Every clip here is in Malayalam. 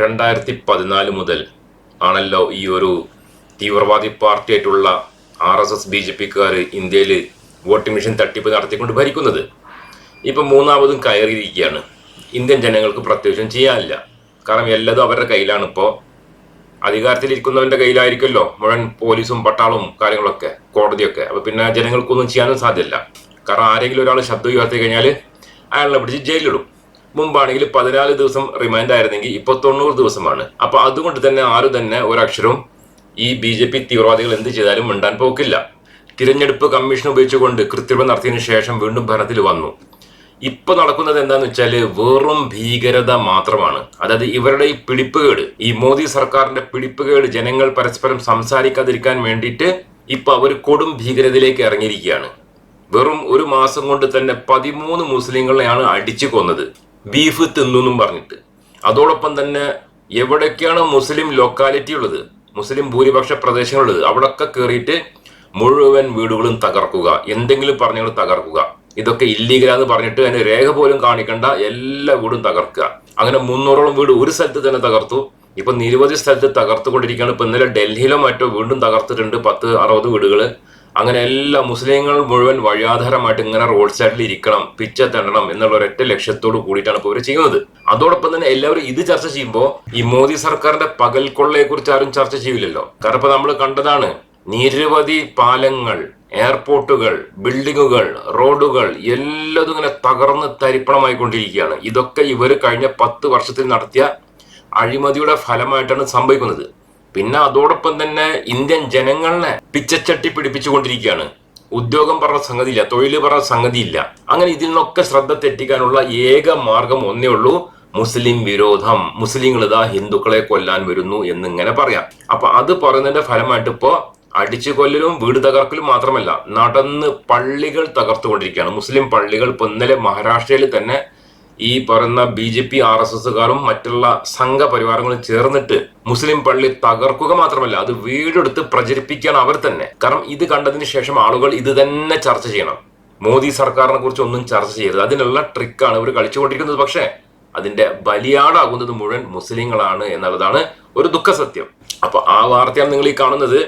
രണ്ടായിരത്തി പതിനാല് മുതൽ ആണല്ലോ ഈ ഒരു തീവ്രവാദി പാർട്ടിയായിട്ടുള്ള R S S B J പിക്കാർ ഇന്ത്യയിൽ വോട്ടിംഗ് മെഷീൻ തട്ടിപ്പ് നടത്തിക്കൊണ്ട് ഭരിക്കുന്നത്. ഇപ്പം മൂന്നാമതും കയറിയിരിക്കുകയാണ്. ഇന്ത്യൻ ജനങ്ങൾക്ക് പ്രത്യേകിച്ചും ചെയ്യാനില്ല. കാരണം എല്ലാതും അവരുടെ കയ്യിലാണ് ഇപ്പോൾ അധികാരത്തിലിരിക്കുന്നവന്റെ കയ്യിലായിരിക്കുമല്ലോ മുഴുവൻ പോലീസും പട്ടാളവും കാര്യങ്ങളൊക്കെ കോടതിയൊക്കെ. അപ്പോൾ പിന്നെ ജനങ്ങൾക്കൊന്നും ചെയ്യാനും സാധ്യമല്ല കാരണം ആരെങ്കിലും ഒരാൾ ശബ്ദം ഉയർത്തി കഴിഞ്ഞാൽ അയാളെ പിടിച്ച് ജയിലിടും മുമ്പാണെങ്കിൽ പതിനാല് ദിവസം റിമാൻഡ് ആയിരുന്നെങ്കിൽ ഇപ്പൊ തൊണ്ണൂറ് ദിവസമാണ്. അപ്പൊ അതുകൊണ്ട് തന്നെ ആരും തന്നെ ഒരക്ഷരവും ഈ ബി ജെ പി തീവ്രവാദികൾ എന്ത് ചെയ്താലും മിണ്ടാൻ പോക്കില്ല. തിരഞ്ഞെടുപ്പ് കമ്മീഷൻ ഉപയോഗിച്ചുകൊണ്ട് കൃത്രിമം നടത്തിയതിനു ശേഷം വീണ്ടും ഭരണത്തിൽ വന്നു. ഇപ്പൊ നടക്കുന്നത് എന്താന്ന് വെച്ചാൽ വെറും ഭീകരത മാത്രമാണ്. അതായത് ഇവരുടെ ഈ പിടിപ്പുകേട് ഈ മോദി സർക്കാരിന്റെ പിടിപ്പുകേട് ജനങ്ങൾ പരസ്പരം സംസാരിക്കാതിരിക്കാൻ വേണ്ടിയിട്ട് ഇപ്പൊ അവർ കൊടും ഭീകരതയിലേക്ക് ഇറങ്ങിയിരിക്കുകയാണ്. വെറും ഒരു മാസം കൊണ്ട് തന്നെ പതിമൂന്ന് മുസ്ലിങ്ങളെയാണ് അടിച്ചു കൊന്നത്. ബീഫ് തിന്നും പറഞ്ഞിട്ട്. അതോടൊപ്പം തന്നെ എവിടേക്കാണ് മുസ്ലിം ലൊക്കാലിറ്റി ഉള്ളത്? മുസ്ലിം ഭൂരിപക്ഷ പ്രദേശങ്ങളുള്ളത്. അവിടൊക്കെ കയറിയിട്ട് മുഴുവൻ വീടുകളും തകർക്കുക. എന്തെങ്കിലും പറഞ്ഞുകൾ തകർക്കുക. ഇതൊക്കെ ഇല്ലീഗലാന്ന് പറഞ്ഞിട്ട് അതിന് രേഖ പോലും കാണിക്കേണ്ട. എല്ലാ വീടും തകർക്കുക. അങ്ങനെ മുന്നൂറോളം വീട് ഒരു സ്ഥലത്ത് തന്നെ തകർത്തു. ഇപ്പൊ നിരവധി സ്ഥലത്ത് തകർത്തുകൊണ്ടിരിക്കുകയാണ്. ഇപ്പൊ ഇന്നലെ ഡൽഹിയിലോ മറ്റോ വീണ്ടും തകർത്തിട്ടുണ്ട് പത്ത് അറുപത് വീടുകൾ. അങ്ങനെ എല്ലാ മുസ്ലിങ്ങൾ മുഴുവൻ വഴിയാധാരമായിട്ട് ഇങ്ങനെ റോഡ് സൈഡിൽ ഇരിക്കണം പിച്ച തണ്ടണം എന്നുള്ള ഒരൊറ്റ ലക്ഷ്യത്തോട് കൂടിയിട്ടാണ് ഇപ്പോൾ ഇവർ ചെയ്യുന്നത്. അതോടൊപ്പം തന്നെ എല്ലാവരും ഇത് ചർച്ച ചെയ്യുമ്പോൾ ഈ മോദി സർക്കാരിന്റെ പകൽ കൊള്ളയെ കുറിച്ച് ആരും ചർച്ച ചെയ്യില്ലല്ലോ കാരണം ഇപ്പൊ നമ്മൾ കണ്ടതാണ് നിരവധി പാലങ്ങൾ എയർപോർട്ടുകൾ ബിൽഡിങ്ങുകൾ റോഡുകൾ എല്ലതും ഇങ്ങനെ തകർന്ന് തരിപ്പണമായിക്കൊണ്ടിരിക്കുകയാണ്. ഇതൊക്കെ ഇവർ കഴിഞ്ഞ പത്ത് വർഷത്തിൽ നടത്തിയ അഴിമതിയുടെ ഫലമായിട്ടാണ് സംഭവിക്കുന്നത്. പിന്നെ അതോടൊപ്പം തന്നെ ഇന്ത്യൻ ജനങ്ങളെ പിച്ചച്ചട്ടി പിടിപ്പിച്ചുകൊണ്ടിരിക്കുകയാണ്. ഉദ്യോഗം പറഞ്ഞ സംഗതിയില്ല തൊഴിൽ പറഞ്ഞ സംഗതിയില്ല. അങ്ങനെ ഇതിൽ നിന്നൊക്കെ ശ്രദ്ധ തെറ്റിക്കാനുള്ള ഏക മാർഗം ഒന്നേ ഉള്ളൂ മുസ്ലിം വിരോധം. മുസ്ലിങ്ങൾ ഇതാ ഹിന്ദുക്കളെ കൊല്ലാൻ വരുന്നു എന്നിങ്ങനെ പറയാം. അപ്പൊ അത് പറയുന്നതിന്റെ ഫലമായിട്ട് ഇപ്പോ അടിച്ചു കൊല്ലലും വീട് തകർക്കലും മാത്രമല്ല നടന്ന് പള്ളികൾ തകർത്തുകൊണ്ടിരിക്കുകയാണ്. മുസ്ലിം പള്ളികൾ ഇപ്പൊ ഇന്നലെ മഹാരാഷ്ട്രയിൽ തന്നെ ഈ പറയുന്ന B J P R S എസുകാരും മറ്റുള്ള സംഘപരിവാരങ്ങളും ചേർന്നിട്ട് മുസ്ലിം പള്ളി തകർക്കുക മാത്രമല്ല അത് വീടെടുത്ത് പ്രചരിപ്പിക്കാൻ അവർ തന്നെ. കാരണം ഇത് കണ്ടതിന് ശേഷം ആളുകൾ ഇത് തന്നെ ചർച്ച ചെയ്യണം. മോദി സർക്കാരിനെ കുറിച്ച് ഒന്നും ചർച്ച ചെയ്യരുത്. അതിനുള്ള ട്രിക്കാണ് ഇവർ കളിച്ചുകൊണ്ടിരിക്കുന്നത്. പക്ഷേ അതിന്റെ ബലിയാടാകുന്നത് മുഴുവൻ മുസ്ലിങ്ങളാണ് എന്നുള്ളതാണ് ഒരു ദുഃഖസത്യം. അപ്പൊ ആ വാർത്തയാണ് നിങ്ങൾ ഈ കാണുന്നത്.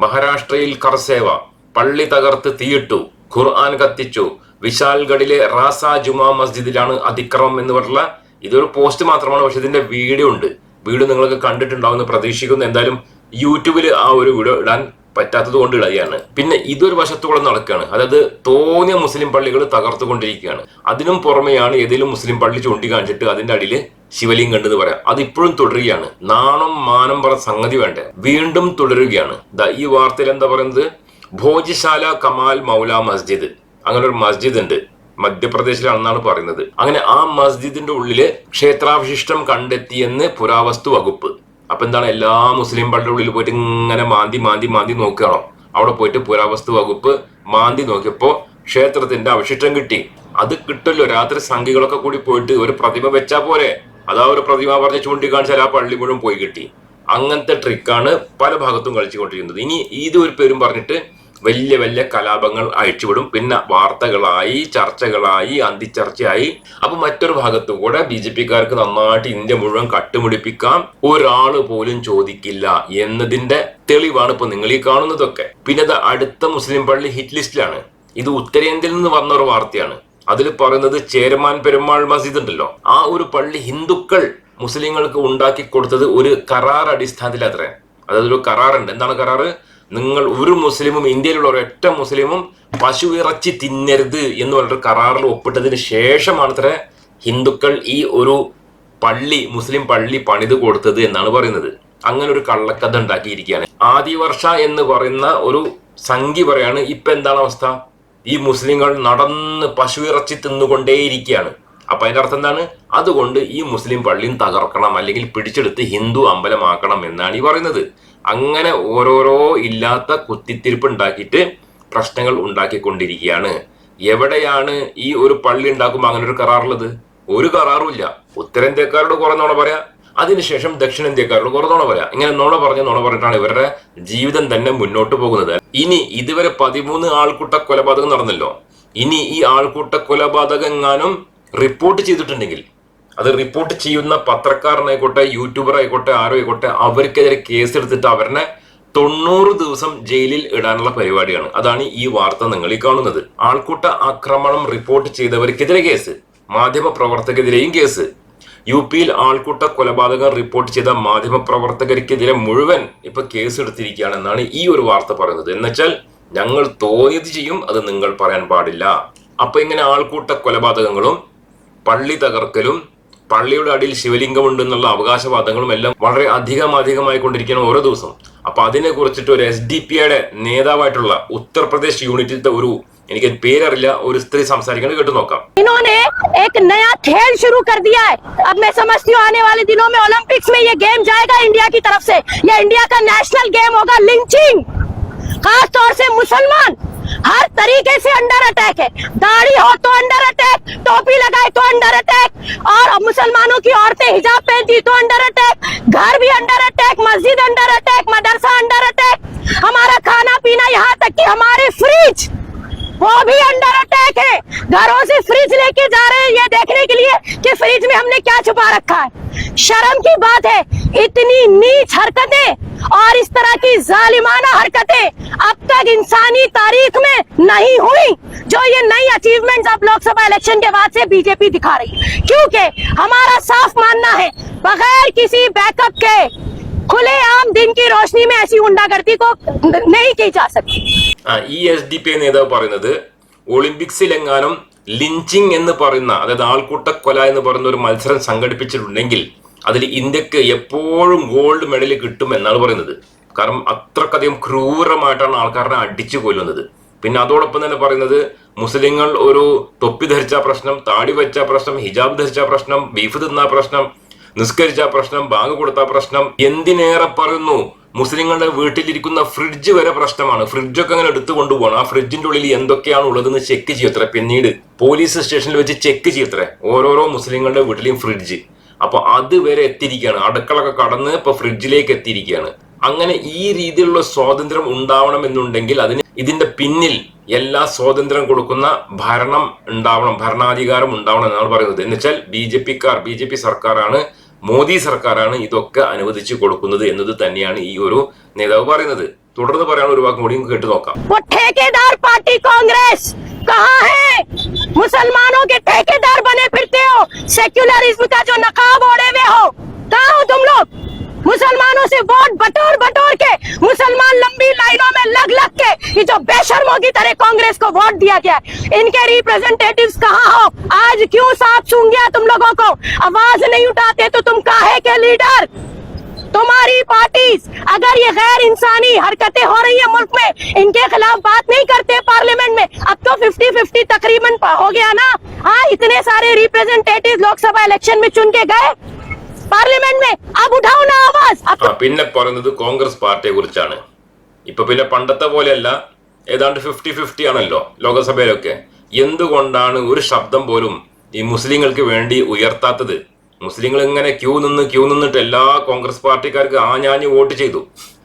മഹാരാഷ്ട്രയിൽ കർസേവ പള്ളി തകർത്ത് തീയിട്ടു. ഖുർആൻ കത്തിച്ചു. വിശാൽഗഡിലെ റാസ ജുമാ മസ്ജിദിലാണ് അതിക്രമം എന്ന് പറഞ്ഞ ഇതൊരു പോസ്റ്റ് മാത്രമാണ്. പക്ഷെ ഇതിന്റെ വീഡിയോ ഉണ്ട്. വീഡിയോ നിങ്ങൾക്ക് കണ്ടിട്ടുണ്ടാവുമെന്ന് പ്രതീക്ഷിക്കുന്നു. എന്തായാലും യൂട്യൂബിൽ ആ ഒരു വീഡിയോ ഇടാൻ പറ്റാത്തത് കൊണ്ട് ഇടുകയാണ്. പിന്നെ ഇതൊരു വശത്തോളം നടക്കുകയാണ്. അതായത് തോന്നിയ മുസ്ലിം പള്ളികൾ തകർത്തുകൊണ്ടിരിക്കുകയാണ്. അതിനും പുറമെയാണ് ഏതെങ്കിലും മുസ്ലിം പള്ളി ചൂണ്ടിക്കാണിച്ചിട്ട് അതിന്റെ അടിയിൽ ശിവലിംഗം ഉണ്ടെന്ന് പറയാം. അത് ഇപ്പോഴും തുടരുകയാണ്. നാണം മാനം പറഞ്ഞ സംഗതി വേണ്ടേ? വീണ്ടും തുടരുകയാണ്. ഈ വാർത്തയിൽ എന്താ പറയുന്നത്? ഭോജിശാല കമാൽ മൗല മസ്ജിദ്. അങ്ങനെ ഒരു മസ്ജിദ് ഉണ്ട് മധ്യപ്രദേശിലാണെന്നാണ് പറയുന്നത്. അങ്ങനെ ആ മസ്ജിദിന്റെ ഉള്ളിൽ ക്ഷേത്രാവശിഷ്ടം കണ്ടെത്തിയെന്ന് പുരാവസ്തു വകുപ്പ്. അപ്പൊ എന്താണ് എല്ലാ മുസ്ലിം പള്ളിയുടെ ഉള്ളിൽ പോയിട്ട് ഇങ്ങനെ മാന്തി മാന്തി മാന്തി നോക്കുകയാണോ? അവിടെ പോയിട്ട് പുരാവസ്തു വകുപ്പ് മാന്തി നോക്കിയപ്പോ ക്ഷേത്രത്തിന്റെ അവശിഷ്ടം കിട്ടി. അത് കിട്ടല്ലോ. രാത്രി സംഘികളൊക്കെ കൂടി പോയിട്ട് ഒരു പ്രതിമ വെച്ചാ പോലെ അതാ ഒരു പ്രതിമ പറഞ്ഞ് ചൂണ്ടിക്കാണിച്ചാൽ ആ പള്ളി മുഴുവൻ പോയി കിട്ടി. അങ്ങനത്തെ ട്രിക്കാണ് പല ഭാഗത്തും കളിച്ചുകൊണ്ടിരിക്കുന്നത്. ഇനി ഇത് ഒരു പേരും പറഞ്ഞിട്ട് വലിയ വലിയ കലാപങ്ങൾ അഴിച്ചുവിടും. പിന്നെ വാർത്തകളായി ചർച്ചകളായി അന്തിച്ചർച്ചയായി അപ്പൊ മറ്റൊരു ഭാഗത്തും കൂടെ ബി ജെ പിക്കാർക്ക് നന്നായിട്ട് ഇന്ത്യ മുഴുവൻ കട്ടുമുടിപ്പിക്കാം ഒരാൾ പോലും ചോദിക്കില്ല എന്നതിന്റെ തെളിവാണ് ഇപ്പൊ നിങ്ങൾ ഈ കാണുന്നതൊക്കെ. പിന്നെ അത് അടുത്ത മുസ്ലിം പള്ളി ഹിറ്റ് ലിസ്റ്റിലാണ്. ഇത് ഉത്തരേന്ത്യയിൽ നിന്ന് വന്ന ഒരു വാർത്തയാണ്. അതിൽ പറയുന്നത് ചേരമാൻ പെരുമാൾ മസ്ജിദ് ഉണ്ടല്ലോ. ആ ഒരു പള്ളി ഹിന്ദുക്കൾ മുസ്ലിങ്ങൾക്ക് ഉണ്ടാക്കി കൊടുത്തത് ഒരു കരാർ അടിസ്ഥാനത്തിലത്രേ. അതായത് ഒരു കരാറുണ്ട്. എന്താണ് കരാറ്? നിങ്ങൾ ഒരു മുസ്ലിമും ഇന്ത്യയിലുള്ള ഒരൊറ്റ മുസ്ലിമും പശു ഇറച്ചി തിന്നരുത് എന്ന് പറഞ്ഞൊരു കരാറിൽ ഒപ്പിട്ടതിന് ശേഷം മാത്രമേ ഹിന്ദുക്കൾ ഈ ഒരു പള്ളി മുസ്ലിം പള്ളി പണിത് കൊടുത്തത് എന്നാണ് പറയുന്നത്. അങ്ങനെ ഒരു കള്ളക്കഥ ഉണ്ടാക്കിയിരിക്കുകയാണ്. ആദിവർഷ എന്ന് പറയുന്ന ഒരു സംഖ്യ പറയാണ് ഇപ്പൊ എന്താണ് അവസ്ഥ? ഈ മുസ്ലിങ്ങൾ നടന്ന് പശു ഇറച്ചി തിന്നുകൊണ്ടേയിരിക്കുകയാണ്. അപ്പൊ അതിന്റെ അർത്ഥം എന്താണ്? അതുകൊണ്ട് ഈ മുസ്ലിം പള്ളിയും തകർക്കണം അല്ലെങ്കിൽ പിടിച്ചെടുത്ത് ഹിന്ദു അമ്പലമാക്കണം എന്നാണ് ഈ പറയുന്നത്. അങ്ങനെ ഓരോരോ ഇല്ലാത്ത കുത്തിത്തിരിപ്പ് ഉണ്ടാക്കിയിട്ട് പ്രശ്നങ്ങൾ ഉണ്ടാക്കിക്കൊണ്ടിരിക്കുകയാണ്. എവിടെയാണ് ഈ ഒരു പള്ളി ഉണ്ടാക്കുമ്പോൾ അങ്ങനെ ഒരു കരാറുള്ളത്? ഒരു കരാറുമില്ല. ഉത്തരേന്ത്യക്കാരോട് കുറെ പറയാ. അതിനുശേഷം ദക്ഷിണേന്ത്യക്കാരോട് കുറെ പറയാ. ഇങ്ങനെ നോണ പറഞ്ഞ് നോണ പറഞ്ഞിട്ടാണ് ഇവരുടെ ജീവിതം തന്നെ മുന്നോട്ട് പോകുന്നത്. ഇനി ഇതുവരെ പതിമൂന്ന് ആൾക്കൂട്ട കൊലപാതകം നടന്നല്ലോ. ഇനി ഈ ആൾക്കൂട്ട കൊലപാതകം എങ്ങാനും റിപ്പോർട്ട് ചെയ്തിട്ടുണ്ടെങ്കിൽ അത് റിപ്പോർട്ട് ചെയ്യുന്ന പത്രക്കാരനായിക്കോട്ടെ യൂട്യൂബർ ആയിക്കോട്ടെ ആരോ ആയിക്കോട്ടെ അവർക്കെതിരെ കേസ് എടുത്തിട്ട് അവരെ തൊണ്ണൂറ് ദിവസം ജയിലിൽ ഇടാനുള്ള പരിപാടിയാണ്. അതാണ് ഈ വാർത്ത നിങ്ങൾ ഈ കാണുന്നത്. ആൾക്കൂട്ട ആക്രമണം റിപ്പോർട്ട് ചെയ്തവർക്കെതിരെ കേസ്. മാധ്യമ പ്രവർത്തകർക്കെതിരെയും കേസ്. യു പിയിൽ ആൾക്കൂട്ട കൊലപാതകം റിപ്പോർട്ട് ചെയ്ത മാധ്യമ പ്രവർത്തകർക്കെതിരെ മുഴുവൻ ഇപ്പൊ കേസ് എടുത്തിരിക്കുകയാണെന്നാണ് ഈ ഒരു വാർത്ത പറയുന്നത്. എന്നുവെച്ചാൽ ഞങ്ങൾ തോന്നിയത് ചെയ്യും അത് നിങ്ങൾ പറയാൻ പാടില്ല. അപ്പൊ ഇങ്ങനെ ആൾക്കൂട്ട കൊലപാതകങ്ങളും പള്ളി തകർക്കലും പള്ളിയുടെ അടിയിൽ ശിവലിംഗം ഉണ്ടെന്നുള്ള അവകാശവാദങ്ങളും എല്ലാം വളരെ അധികം അധികമായി കൊണ്ടിരിക്കുകയാണ് ഓരോ ദിവസവും അപ്പൊ അതിനെ കുറിച്ചിട്ട് ഒരു എസ് ഡി പിയുടെ നേതാവായിട്ടുള്ള ഉത്തർപ്രദേശ് യൂണിറ്റിലത്തെ ഒരു എനിക്ക് പേരറിയില്ല ഒരു സ്ത്രീ സംസാരിക്കുന്നത് കേട്ടു നോക്കാം इन्होंने एक नया खेल शुरू कर दिया है अब मैं समझती हूँ आने वाले दिनों में ओलंपिक्स में ये गेम जाएगा इंडिया की तरफ से ये इंडिया का नेशनल गेम होगा लिंचिंग खास तौर से मुसलमान हर तरीके से अंडर अटैक है। दाढ़ी हो तो अंडर अटैक टोपी लगाए तो अंडर अटैक और मुसलमानों की औरतें हिजाब पहनती तो अंडर अटैक घर भी अंडर अटैक मस्जिद अंडर अटैक मदरसा अंडर अटैक हमारा खाना पीना यहाँ तक कि हमारे फ्रिज वो भी अंडर अटैक है। घरों से फ्रिज लेके जा रहे हैं, ये देखने के लिए कि फ्रिज में हमने क्या छुपा रखा है। शर्म की बात है, इतनी नीच हरकतें और इस तरह की जालिमाना हरकतें अब तक इंसानी तारीख में नहीं हुई जो ये नई अचीवमेंट अब लोकसभा इलेक्शन के बाद से बीजेपी दिखा रही है क्योंकि हमारा साफ मानना है बगैर किसी बैकअप के खुलेआम दिन की रोशनी में ऐसी गुंडागर्दी को नहीं की जा सकती ആ ഈ എസ് ഡി പി നേതാവ് പറയുന്നത് ഒളിമ്പിക്സിലെങ്ങാനും ലിഞ്ചിങ് എന്ന് പറയുന്ന അതായത് ആൾക്കൂട്ട കൊല എന്ന് പറയുന്ന ഒരു മത്സരം സംഘടിപ്പിച്ചിട്ടുണ്ടെങ്കിൽ അതിൽ ഇന്ത്യയ്ക്ക് എപ്പോഴും ഗോൾഡ് മെഡൽ കിട്ടും എന്നാണ് പറയുന്നത്. കാരണം അത്രക്കധികം ക്രൂരമായിട്ടാണ് ആൾക്കാരനെ അടിച്ചു കൊല്ലുന്നത്. പിന്നെ അതോടൊപ്പം തന്നെ പറയുന്നത് മുസ്ലിങ്ങൾ ഒരു തൊപ്പി ധരിച്ച പ്രശ്നം താടി വെച്ച പ്രശ്നം ഹിജാബ് ധരിച്ച പ്രശ്നം ബീഫ് തിന്ന പ്രശ്നം നിസ്കരിച്ച പ്രശ്നം ബാങ്ക് കൊടുത്ത പ്രശ്നം എന്തിനേറെ പറയുന്നു? മുസ്ലിങ്ങളുടെ വീട്ടിലിരിക്കുന്ന ഫ്രിഡ്ജ് വരെ പ്രശ്നമാണ്. ഫ്രിഡ്ജൊക്കെ അങ്ങനെ എടുത്തു കൊണ്ടുപോകണം ആ ഫ്രിഡ്ജിന്റെ ഉള്ളിൽ എന്തൊക്കെയാണ് ഉള്ളതെന്ന് ചെക്ക് ചെയ്യത്രേ പിന്നീട് പോലീസ് സ്റ്റേഷനിൽ വെച്ച് ചെക്ക് ചെയ്യത്രേ ഓരോരോ മുസ്ലിങ്ങളുടെ വീട്ടിലെയും ഫ്രിഡ്ജ് അപ്പൊ അതുവരെ എത്തിയിരിക്കുകയാണ്. അടുക്കളൊക്കെ കടന്ന് ഇപ്പൊ ഫ്രിഡ്ജിലേക്ക് എത്തിയിരിക്കുകയാണ്. അങ്ങനെ ഈ രീതിയിലുള്ള സ്വാതന്ത്ര്യം ഉണ്ടാവണം എന്നുണ്ടെങ്കിൽ അതിന് ഇതിന്റെ പിന്നിൽ എല്ലാ സ്വാതന്ത്ര്യം കൊടുക്കുന്ന ഭരണം ഉണ്ടാവണം ഭരണാധികാരം ഉണ്ടാവണം എന്നാണ് പറയുന്നത്. എന്നുവെച്ചാൽ ബി ജെ പിക്കാർ ബി ജെ പി സർക്കാരാണ് മോദി സർക്കാരാണ് ഇതൊക്കെ അനുവദിച്ചു കൊടുക്കുന്നത് എന്നത് തന്നെയാണ് ഈ ഒരു നേതാവ് പറയുന്നത്. തുടർന്ന് പറയാനുള്ള ഒരു വാക്കും കൂടി കേട്ടു നോക്കാം പാർട്ടി കോൺഗ്രസ് मुसलमानों के ठेकेदार बने फिरते हो। सेक्युलरिज्म का जो नकाब ओढ़े हुए हो, कहाँ हो तुम लोग? मुसलमानों से वोट बटोर बटोर के, मुसलमान लंबी लाइनों में लग लग के ये जो बेशर्मों की तरह कांग्रेस को वोट दिया गया है। इनके रिप्रेजेंटेटिव्स कहाँ हो? आज क्यों साफ़ सूंघ गया तुम लोगों को? आवाज़ नहीं उठाते तो तुम काहे के लीडर? तुम्हारी पार्टीज अगर ये गैर इंसानी हरकतें हो रही है मुल्क में इनके खिलाफ बात नहीं करते पार्लियामेंट में अब तो 50 50 तकरीबन प- हो गया ना हाँ इतने सारे रिप्रेजेंटेटिव लोकसभा इलेक्शन में चुन के गए पार्लियामेंट में अब उठाओ ना आवाज अब ആ പിന്നെ പറയുന്നത് കോൺഗ്രസ് പാർട്ടിയെ കുറിച്ചാണ് ഇപ്പൊ പിന്നെ പണ്ടത്തെ പോലെയല്ല ഏതാണ്ട് ഫിഫ്റ്റി ഫിഫ്റ്റി ആണല്ലോ ലോകസഭയിലൊക്കെ എന്തുകൊണ്ടാണ് ഒരു ശബ്ദം പോലും ഈ മുസ്ലിങ്ങൾക്ക് വേണ്ടി ഉയർത്താത്തത് മുസ്ലിങ്ങൾ ഇങ്ങനെ ക്യൂ നിന്ന് ക്യൂ നിന്നിട്ട് എല്ലാ കോൺഗ്രസ് പാർട്ടിക്കാർക്ക് ആഞ്ഞാഞ്ഞ് വോട്ട് ചെയ്തു.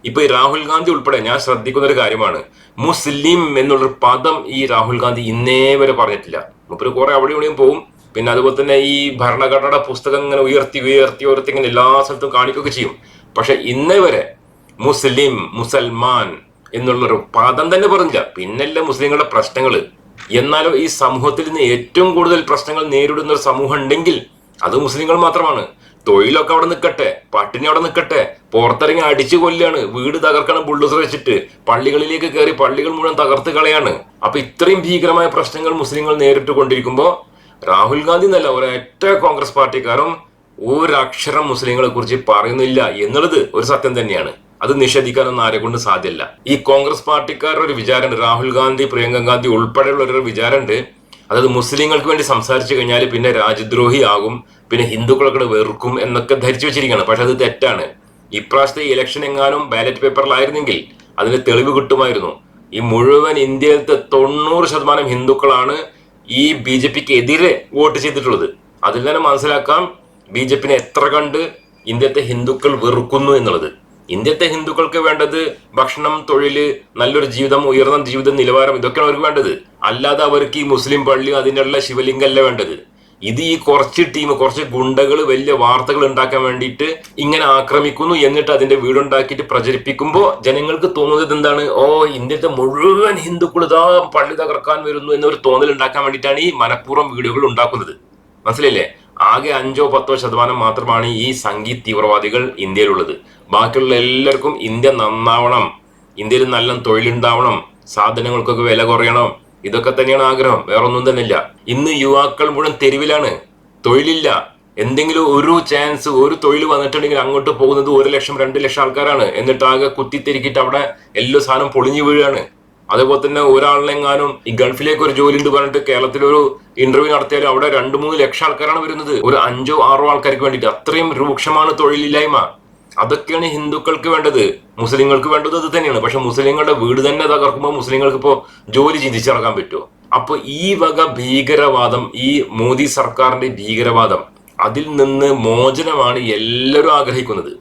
ഇപ്പൊ ഈ രാഹുൽ ഗാന്ധി ഉൾപ്പെടെ ഞാൻ ശ്രദ്ധിക്കുന്ന ഒരു കാര്യമാണ്. മുസ്ലിം എന്നുള്ളൊരു പദം ഈ രാഹുൽ ഗാന്ധി ഇന്നേ വരെ പറഞ്ഞിട്ടില്ല. മുപ്പര് കുറെ അവിടെ ഇവിടെയും പോവും. പിന്നെ അതുപോലെ തന്നെ ഈ ഭരണഘടന പുസ്തകം ഇങ്ങനെ ഉയർത്തി ഉയർത്തി ഉയർത്തി ഇങ്ങനെ എല്ലാ സ്ഥലത്തും കാണിക്കുകയൊക്കെ ചെയ്യും. പക്ഷെ ഇന്നേ വരെ മുസ്ലിം മുസൽമാൻ എന്നുള്ളൊരു പദം തന്നെ പറഞ്ഞില്ല. പിന്നല്ല മുസ്ലിങ്ങളുടെ പ്രശ്നങ്ങൾ എന്നാലും ഈ സമൂഹത്തിൽ നിന്ന് ഏറ്റവും കൂടുതൽ പ്രശ്നങ്ങൾ നേരിടുന്ന ഒരു സമൂഹം ഉണ്ടെങ്കിൽ അത് മുസ്ലിങ്ങൾ മാത്രമാണ്. തൊഴിലൊക്കെ അവിടെ നിൽക്കട്ടെ പട്ടിണി അവിടെ നിൽക്കട്ടെ പുറത്തിറങ്ങി അടിച്ചു കൊല്ലാണ് വീട് തകർക്കണം ബുൾഡോസർ വെച്ചിട്ട്. പള്ളികളിലേക്ക് കയറി പള്ളികൾ മുഴുവൻ തകർത്ത് കളയാണ്. അപ്പൊ ഇത്രയും ഭീകരമായ പ്രശ്നങ്ങൾ മുസ്ലിങ്ങൾ നേരിട്ട് കൊണ്ടിരിക്കുമ്പോൾ രാഹുൽ ഗാന്ധി എന്നല്ല ഒരൊറ്റ കോൺഗ്രസ് പാർട്ടിക്കാരും ഒരക്ഷരം മുസ്ലിങ്ങളെ കുറിച്ച് പറയുന്നില്ല എന്നുള്ളത് ഒരു സത്യം തന്നെയാണ്. അത് നിഷേധിക്കാനൊന്നും ആരെ കൊണ്ട് സാധ്യമല്ല ഈ കോൺഗ്രസ് പാർട്ടിക്കാരുടെ ഒരു വിചാരമുണ്ട്. രാഹുൽ ഗാന്ധി പ്രിയങ്ക ഗാന്ധി ഉൾപ്പെടെയുള്ള ഒരു വിചാരമുണ്ട്. അതായത് മുസ്ലിങ്ങൾക്ക് വേണ്ടി സംസാരിച്ചു കഴിഞ്ഞാൽ പിന്നെ രാജ്യദ്രോഹി ആകും പിന്നെ ഹിന്ദുക്കളൊക്കെ വെറുക്കും എന്നൊക്കെ ധരിച്ചു വെച്ചിരിക്കുകയാണ്. പക്ഷെ അത് തെറ്റാണ്. ഇപ്രാവശ്യത്തെ ഇലക്ഷൻ എങ്ങാനും ബാലറ്റ് പേപ്പറിലായിരുന്നെങ്കിൽ അതിന് തെളിവ് കിട്ടുമായിരുന്നു. ഈ മുഴുവൻ ഇന്ത്യയിലത്തെ തൊണ്ണൂറ് ശതമാനം ഹിന്ദുക്കളാണ് ഈ ബി ജെ പിക്ക് എതിരെ വോട്ട് ചെയ്തിട്ടുള്ളത്. അതിൽ തന്നെ മനസ്സിലാക്കാം ബി ജെ പിന്നെ എത്ര കണ്ട് ഇന്ത്യത്തെ ഹിന്ദുക്കൾ വെറുക്കുന്നു എന്നുള്ളത്. ഇന്ത്യത്തെ ഹിന്ദുക്കൾക്ക് വേണ്ടത് ഭക്ഷണം തൊഴിൽ നല്ലൊരു ജീവിതം ഉയർന്ന ജീവിത നിലവാരം ഇതൊക്കെയാണ് അവർക്ക് വേണ്ടത്. അല്ലാതെ അവർക്ക് ഈ മുസ്ലിം പള്ളി അതിനുള്ള ശിവലിംഗമല്ല വേണ്ടത്. ഇത് ഈ കുറച്ച് ടീം കുറച്ച് ഗുണ്ടകൾ വലിയ വാർത്തകൾ ഉണ്ടാക്കാൻ വേണ്ടിയിട്ട് ഇങ്ങനെ ആക്രമിക്കുന്നു എന്നിട്ട് അതിന്റെ വീടുണ്ടാക്കിയിട്ട് പ്രചരിപ്പിക്കുമ്പോൾ ജനങ്ങൾക്ക് തോന്നുന്നത് എന്താണ്? ഓ ഇന്ത്യത്തെ മുഴുവൻ ഹിന്ദുക്കൾ ഇതാ പള്ളി തകർക്കാൻ വരുന്നു എന്നൊരു തോന്നൽ ഉണ്ടാക്കാൻ വേണ്ടിയിട്ടാണ് ഈ മനഃപൂർവം വീഡിയോകൾ ഉണ്ടാക്കുന്നത്. മനസ്സിലല്ലേ ആകെ അഞ്ചോ പത്തോ ശതമാനം മാത്രമാണ് ഈ സംഗീത് തീവ്രവാദികൾ ഇന്ത്യയിലുള്ളത്. ബാക്കിയുള്ള എല്ലാവർക്കും ഇന്ത്യ നന്നാവണം. ഇന്ത്യയിൽ നല്ല തൊഴിലുണ്ടാവണം. സാധനങ്ങൾക്കൊക്കെ വില കുറയണം. ഇതൊക്കെ തന്നെയാണ് ആഗ്രഹം. വേറൊന്നും തന്നെ ഇല്ല ഇന്ന് യുവാക്കൾ മുഴുവൻ തെരുവിലാണ്. തൊഴിലില്ല. എന്തെങ്കിലും ഒരു ചാൻസ് ഒരു തൊഴിൽ വന്നിട്ടുണ്ടെങ്കിൽ അങ്ങോട്ട് പോകുന്നത് ഒരു ലക്ഷം രണ്ട് ലക്ഷം ആൾക്കാരാണ്. എന്നിട്ട് ആകെ കുത്തിത്തിരിക്കിട്ട് അവിടെ എല്ലാ സാധനം പൊളിഞ്ഞു വീഴുകയാണ്. അതേപോലെ തന്നെ ഒരാളിനെങ്ങാനും ഈ ഗൾഫിലേക്ക് ഒരു ജോലി ഉണ്ട് പറഞ്ഞിട്ട് കേരളത്തിൽ ഒരു ഇന്റർവ്യൂ നടത്തിയാലും അവിടെ രണ്ട് മൂന്ന് ലക്ഷം ആൾക്കാരാണ് വരുന്നത്. ഒരു അഞ്ചോ ആറോ ആൾക്കാർക്ക് വേണ്ടിയിട്ട്. അത്രയും രൂക്ഷമാണ് തൊഴിലില്ലായ്മ. അതൊക്കെയാണ് ഹിന്ദുക്കൾക്ക് വേണ്ടത്. മുസ്ലിങ്ങൾക്ക് വേണ്ടത് അത് തന്നെയാണ്. പക്ഷെ മുസ്ലിങ്ങളുടെ വീട് തന്നെ തകർക്കുമ്പോൾ മുസ്ലിങ്ങൾക്ക് ഇപ്പോൾ ജോലി ചിന്തിച്ചിറക്കാൻ പറ്റുമോ? അപ്പോൾ ഈ വക ഭീകരവാദം ഈ മോദി സർക്കാരിന്റെ ഭീകരവാദം അതിൽ നിന്ന് മോചനമാണ് എല്ലാവരും ആഗ്രഹിക്കുന്നത്.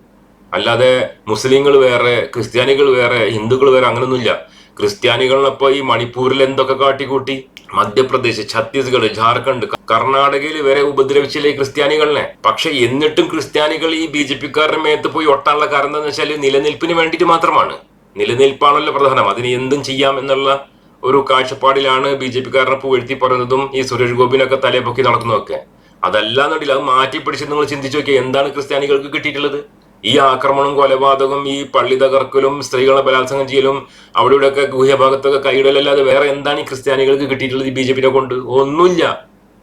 അല്ലാതെ മുസ്ലിങ്ങൾ വേറെ ക്രിസ്ത്യാനികൾ വേറെ ഹിന്ദുക്കൾ വേറെ അങ്ങനൊന്നുമില്ല. ക്രിസ്ത്യാനികളിനപ്പോ ഈ മണിപ്പൂരിൽ എന്തൊക്കെ കാട്ടിക്കൂട്ടി? മധ്യപ്രദേശ് ഛത്തീസ്ഗഡ് ജാർഖണ്ഡ് കർണാടകയിൽ വരെ ഉപദ്രവിച്ചില്ലേ ഈ ക്രിസ്ത്യാനികളിനെ പക്ഷെ എന്നിട്ടും ക്രിസ്ത്യാനികൾ ഈ ബി ജെ പിക്കാരുടെ മേത്ത് പോയി ഒട്ടാനുള്ള കാരണം എന്താണെന്ന് വെച്ചാൽ നിലനിൽപ്പിന് വേണ്ടിയിട്ട് മാത്രമാണ്. നിലനിൽപ്പാണല്ലോ പ്രധാനം. അതിന് എന്തും ചെയ്യാം എന്നുള്ള ഒരു കാഴ്ചപ്പാടിലാണ് ബി ജെ പിക്കാരനെ പുകഴ്ത്തി പറയുന്നതും ഈ സുരേഷ് ഗോപിനൊക്കെ തലപ്പൊക്കി നടക്കുന്നതൊക്കെ. അതല്ലാന്നുണ്ടെങ്കിൽ അത് മാറ്റി പിടിച്ച് നിങ്ങൾ ചിന്തിച്ചു നോക്കിയാൽ എന്താണ് ക്രിസ്ത്യാനികൾക്ക് കിട്ടിയിട്ടുള്ളത്? ഈ ആക്രമണം കൊലപാതകം ഈ പള്ളി തകർക്കലും സ്ത്രീകളെ ബലാത്സംഗം ചെയ്യലും അവിടെ ഇവിടെയൊക്കെ ഗുഹ്യഭാഗത്തൊക്കെ കൈയിടലല്ലാതെ വേറെ എന്താണ് ഈ ക്രിസ്ത്യാനികൾക്ക് കിട്ടിയിട്ടുള്ളത് ഈ ബി ജെ പിനെ കൊണ്ട്? ഒന്നുമില്ല.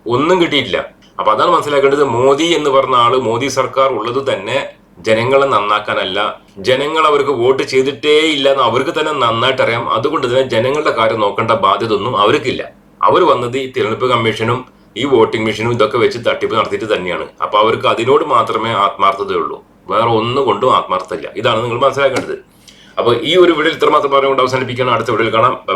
ഒന്നും കിട്ടിയിട്ടില്ല. അപ്പൊ അതാണ് മനസ്സിലാക്കേണ്ടത്. മോദി എന്ന് പറഞ്ഞ ആൾ മോദി സർക്കാർ ഉള്ളത് തന്നെ ജനങ്ങളെ നന്നാക്കാനല്ല. ജനങ്ങൾ അവർക്ക് വോട്ട് ചെയ്തിട്ടേ ഇല്ല എന്ന് അവർക്ക് തന്നെ നന്നായിട്ട് അറിയാം. അതുകൊണ്ട് തന്നെ ജനങ്ങളുടെ കാര്യം നോക്കേണ്ട ബാധ്യത ഒന്നും അവർക്കില്ല. അവർ വന്നത് ഈ തിരഞ്ഞെടുപ്പ് കമ്മീഷനും ഈ വോട്ടിംഗ് മെഷീനും ഇതൊക്കെ വെച്ച് തട്ടിപ്പ് നടത്തിയിട്ട് തന്നെയാണ്. അപ്പൊ അവർക്ക് അതിനോട് മാത്രമേ ആത്മാർത്ഥതയുള്ളൂ. വേറെ ഒന്നും കൊണ്ടും ആത്മാർത്ഥമില്ല ഇതാണ് നിങ്ങൾ മനസ്സിലാക്കേണ്ടത്. അപ്പോൾ ഈ ഒരു വീഡിയോയിൽ ഇത്രമാത്രം പറഞ്ഞുകൊണ്ട് അവസാനിപ്പിക്കണം അടുത്ത വീഡിയോയിൽ കാണാം. ബൈ